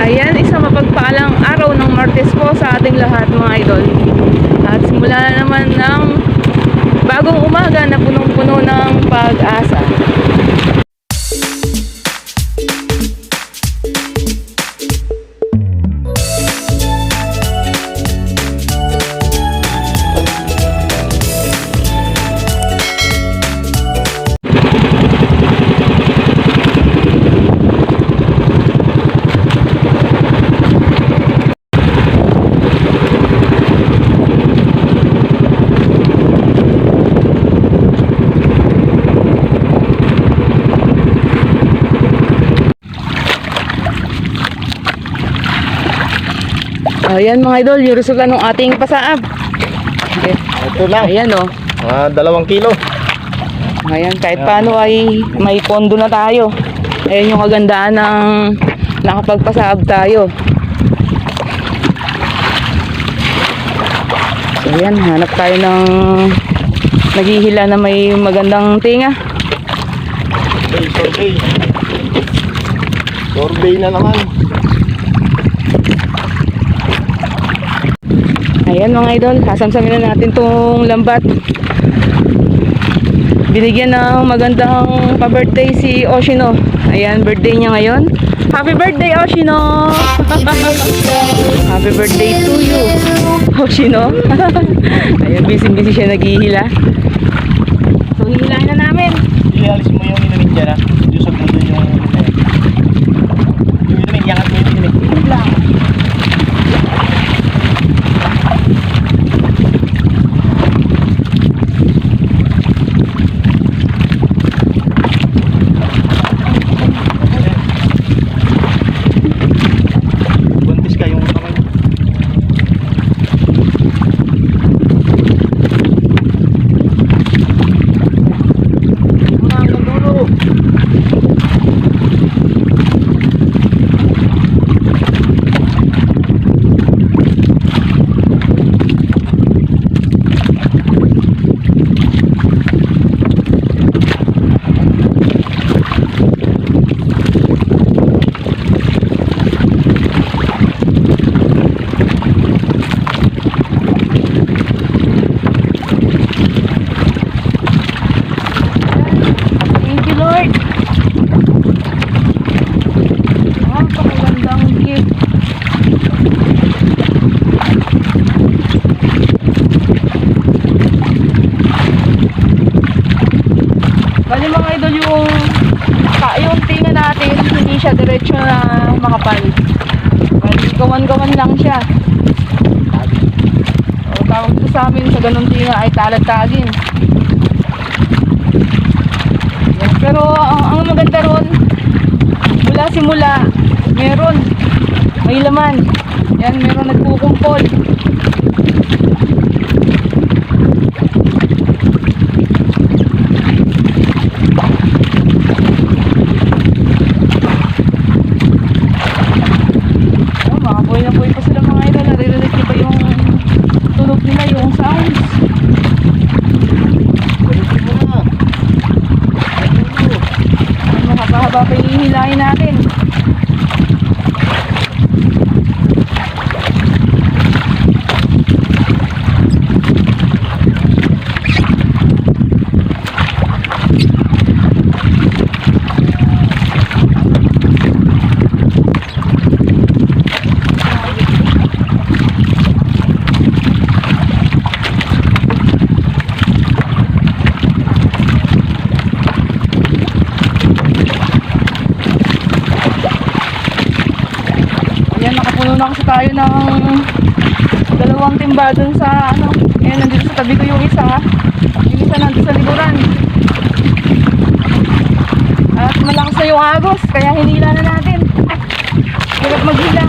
Ayan, isang mapagpalang araw ng Martes po sa ating lahat mga idol. At simula na naman ng bagong umaga na punong-puno ng pag-asa. Ayan mga idol, yung resulta ng ating pasaab. Okay. Ito lang. Ayan oh. Mga dalawang kilo. Ayan, kahit paano ay may pondo na tayo. Ayan yung kagandaan ng nakapagpasaab tayo. So ayan, hanap tayo ng naghihila na may magandang tinga. Survey, survey. Survey na naman. Ayan mga idol, sasamsamin na natin tong lambat. Binigyan ng magandang pa-birthday si Oshino. Ayan, birthday niya ngayon. Happy birthday, Oshino! Happy birthday to you, Oshino. Ayan, busy-busy siya naghihila. So, hihilahin na namin. Ialis mo yung inumin dyan mo dun yung... Yung inumin, yangat mo yung inumin. Wait lang. Buntis ka yung kamay. Mga dulo. Thank you, Lord. Napakagandang gift. Bali mga idol yung ka, yung tinga natin, hindi siya diretso na makapal. Bali, gawan-gawan lang siya. O, tawag ko sa amin sa ganun tinga ay talad-tagin. Yan. Pero ang, ang maganda ron, mula simula, meron. May laman. Yan, meron nagkukumpol. Oh, mga puwi na puwi pa sila mga idol. Naririnig niyo ba yung tunog nila, yung sounds? Buntis mo na. Dulo. Ano haba-haba pa yung hihilahin natin. Ayan, nakapuno na kasi tayo ng dalawang timba dun sa ano. Ayan, nandito sa tabi ko yung isa. Yung isa nandito sa liburan. At malakas na yung agos, kaya hinila na natin. Hirap maghila.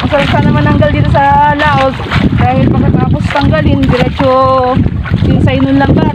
Ang sana mananggal dito sa laot. Dahil pagkatapos tanggalin, diretso yung sa inun lambat.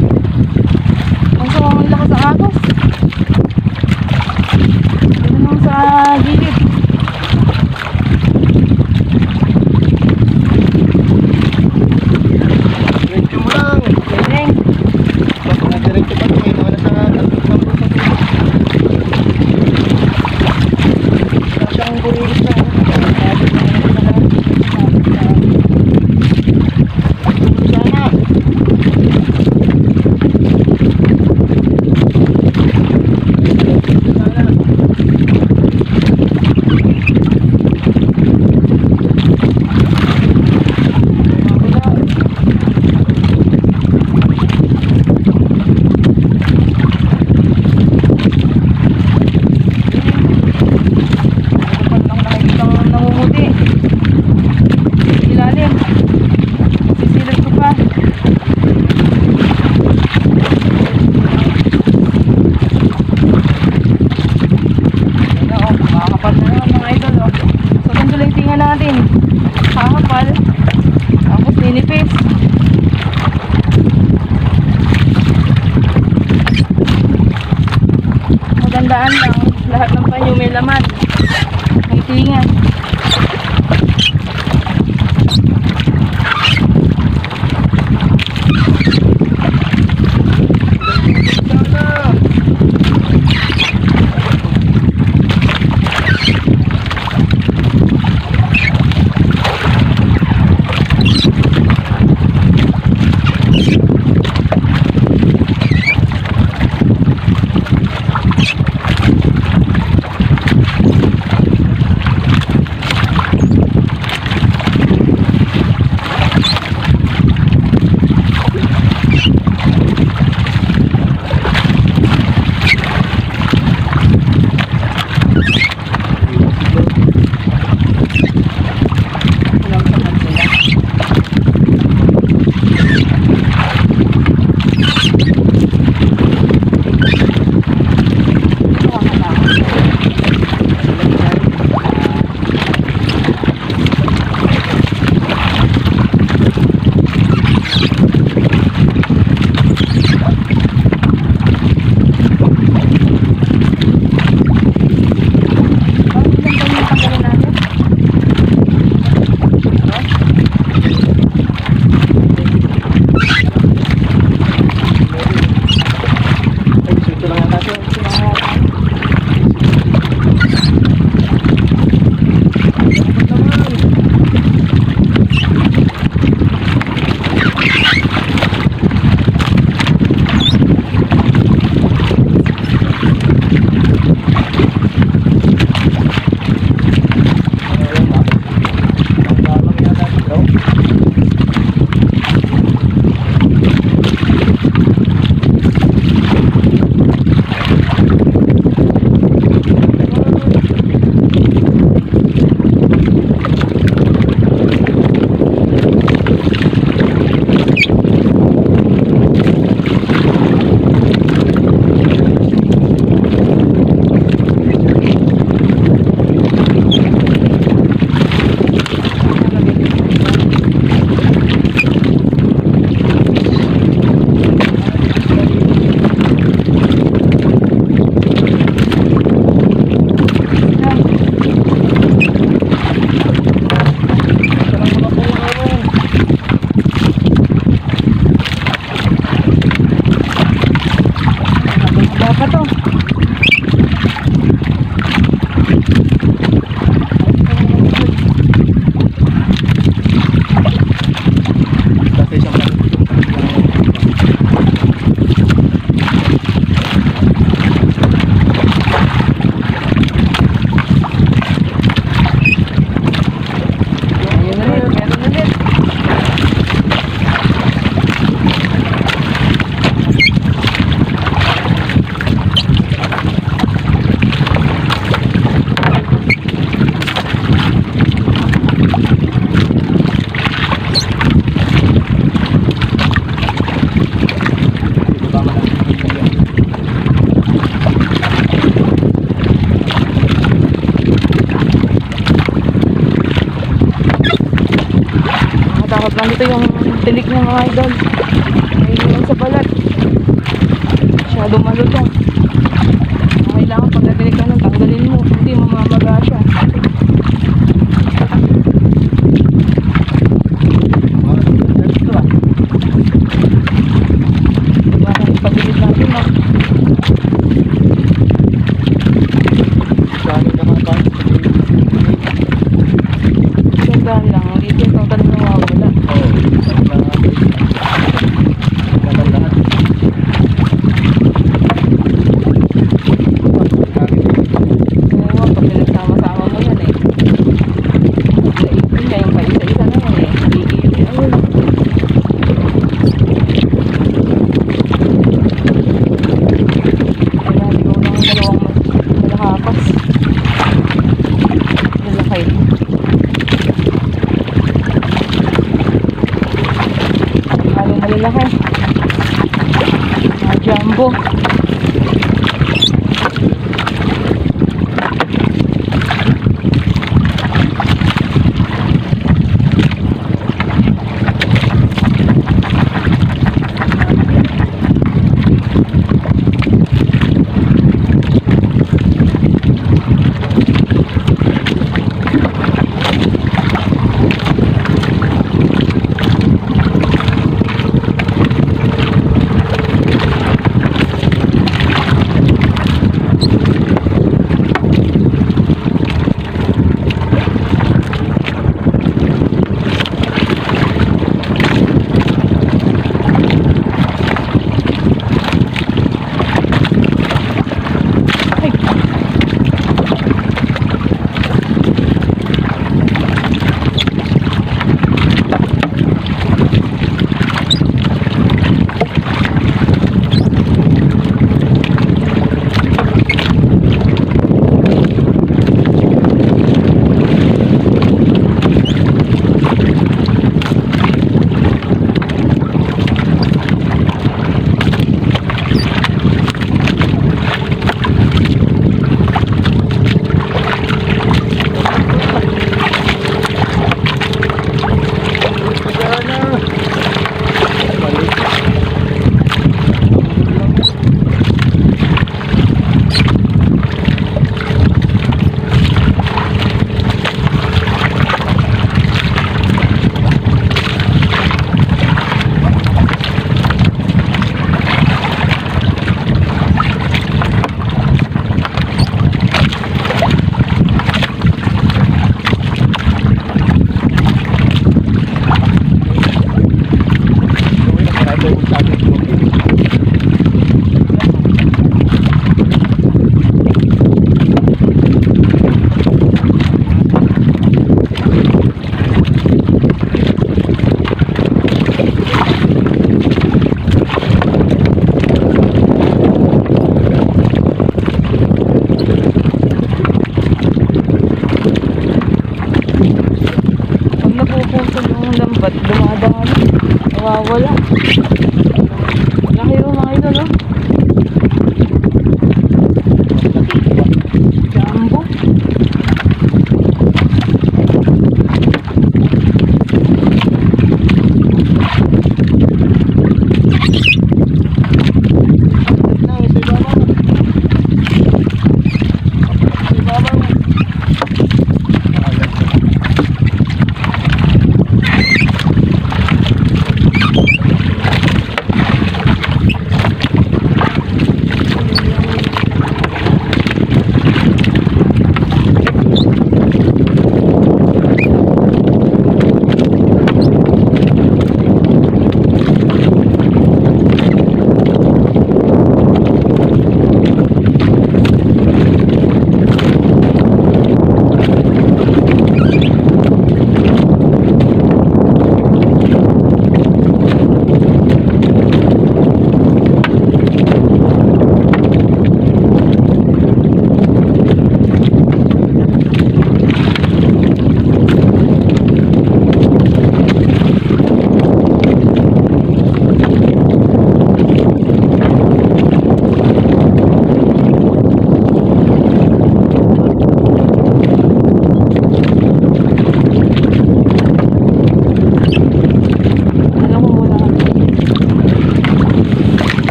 Lahat ng panyo may laman. May tinga. Nakatakot lang dito yung tilik niya mga idol. May ilan sa balat. Masyadong malutong. Kailangan pag ka nun, tanggalin mo. Hindi mamamaga siya. laki. Mga jumbo.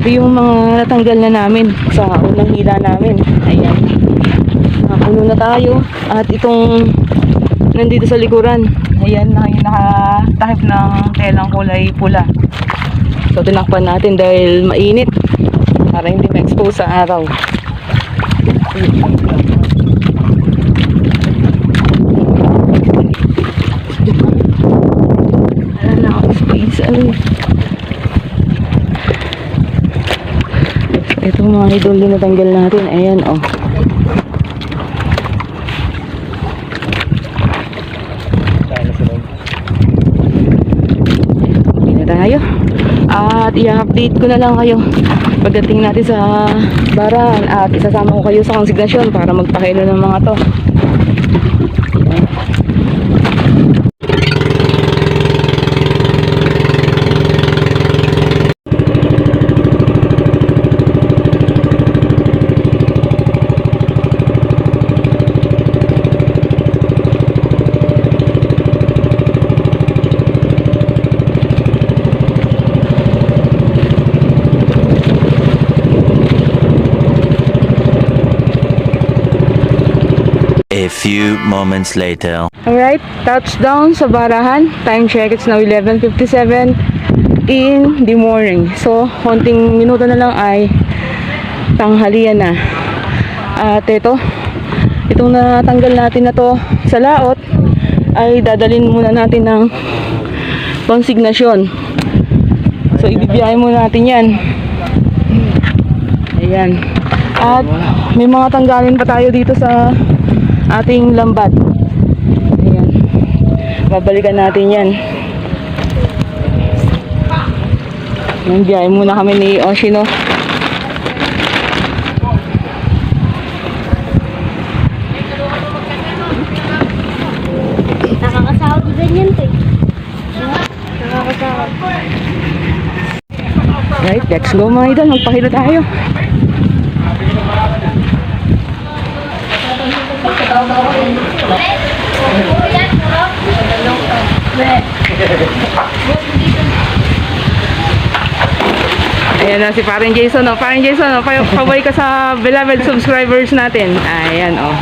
Ito yung mga natanggal na namin sa unang hila namin. Ayan. Nakapuno na tayo. At itong nandito sa likuran. Ayan na yung nakatakip ng telang kulay pula. So tinakpan natin dahil mainit para hindi ma-expose sa araw. Wala na ako space. Ano yun? Ito mga idol din natanggal natin. Ayan, oh. Okay na tayo. At i-update ko na lang kayo pagdating natin sa baran at isasama ko kayo sa konsignasyon para magpakilo ng mga to. Ayan. A few moments later. Alright, touchdown sa Barahan. Time check, it's now 11.57 in the morning. So, konting minuto na lang ay tanghalian na. At ito, itong natanggal natin na to sa laot ay dadalhin muna natin ng konsignasyon. So, ibibiyahe muna natin yan. Ayan. At may mga tanggalin pa tayo dito sa ating lambat. Ayan. Babalikan natin yan. Ayan, biyahe muna kami ni Oshino. Nakakasahod din yan, te. Nakakasahod. Right, let's go mga idol. Magpahilo tayo. Ayan na si Parang Jason. Oh. Parang Jason, oh. Pa pabay ka sa beloved subscribers natin. Ayan, oh.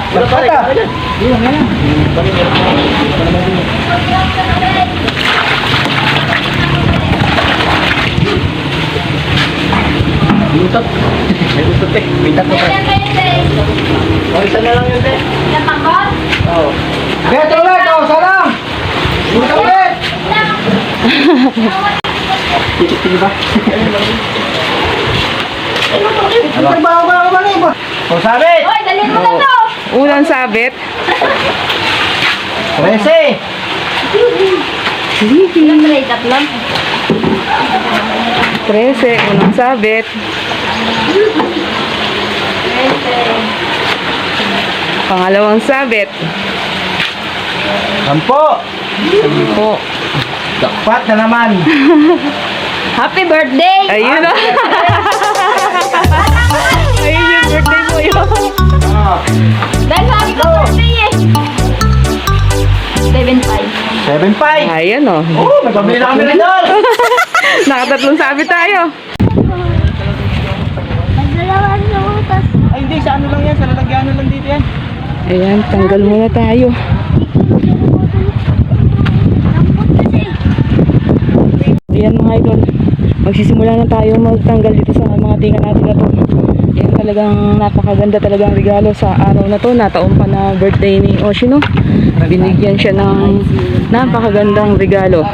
Lutot. Lutot eh. May tatlo pa. O, isa na lang yun eh. Oo. Beto ulit! O, salam! Lutot ulit! Sige ba? Ano? Trabaho ba ako mali ba? O, sabit! Hoy, dalhin mo na to! Unang sabit. Trece! Ilang tray? Tatlo? 13, unang sabit. Pangalawang sabit. Sampo! Po. Dakpat na naman! Happy birthday! Ayun na. Ayun yung birthday mo yun. Ah, Dahil sabi ko birthday eh! 7-5. 7.5! Ayan o. Oo, may pabili na kami rin doon! Nakatatlong sabit tayo. Ay, hindi. Sa ano lang yan? Sa lalagyanan lang dito yan. Ayan, tanggal muna tayo. Ayan mga idol. Magsisimula na tayo magtanggal dito sa mga tinga natin na to. Ayan talagang napakaganda talagang regalo sa araw na to. Nataon pa na birthday ni Oshino. Binigyan siya ng napakagandang regalo.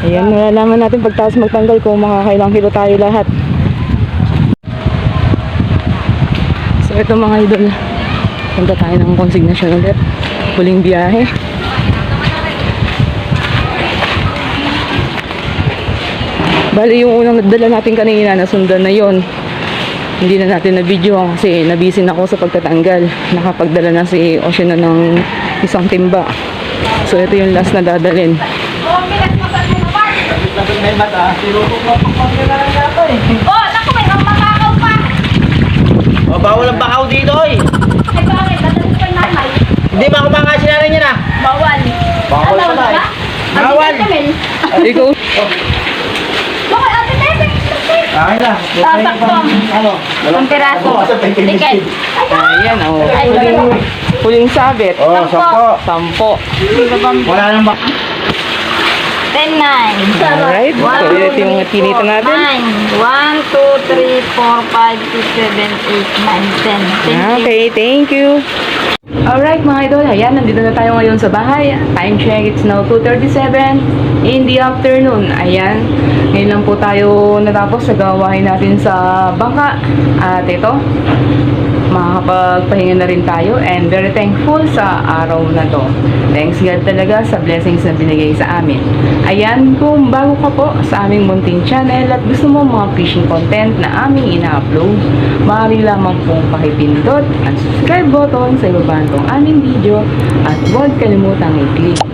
Ayan, malalaman natin pagtaas magtanggal kung makakailang kilo tayo lahat. So ito mga idol, punta tayo ng consignation ulit. Huling biyahe. Bali yung unang nadala natin kanina, nasundan na yon. Hindi na natin na video kasi nabisin ako sa pagtatanggal. Nakapagdala na si Ocean na ng isang timba. So ito yung last na na yung mata. Sinutok mo pang pabili na lang yata eh. Oh, naku, may mga makakaw pa! O, bawal ang bakaw dito eh. Ay, bakit? Dadalhin pa yung nanay. Hindi ba kumakain si nanay niya na? Bawal. Bawal Ano, pala eh. ba? Bawal. Ate Camel. Ikaw, Bakit ate Camel? Ay na. Tataktom. Ano? Ang piraso. Ticket. Ayan, oh. Ay, huling sabit. Oh, sampo. Sampo. Wala nang ba? Ten, nine. Alright. So, ito yung tinita natin. Nine. One, two, three, four, five, six, seven, eight, nine, ten. Thank you. Okay, thank you. Alright mga idol, ayan, nandito na tayo ngayon sa bahay. Time check, it's now 2.37 in the afternoon. Ayan, ngayon lang po tayo natapos sa gawain natin sa bangka. At ito, makakapagpahinga na rin tayo and very thankful sa araw na to. Thanks God talaga sa blessings na binigay sa amin. Ayan, kung bago ka po sa aming munting channel at gusto mo mga fishing content na aming ina-upload, maaari lamang pong pakipindot ang subscribe button sa ibaba nitong aming video at huwag kalimutang i-click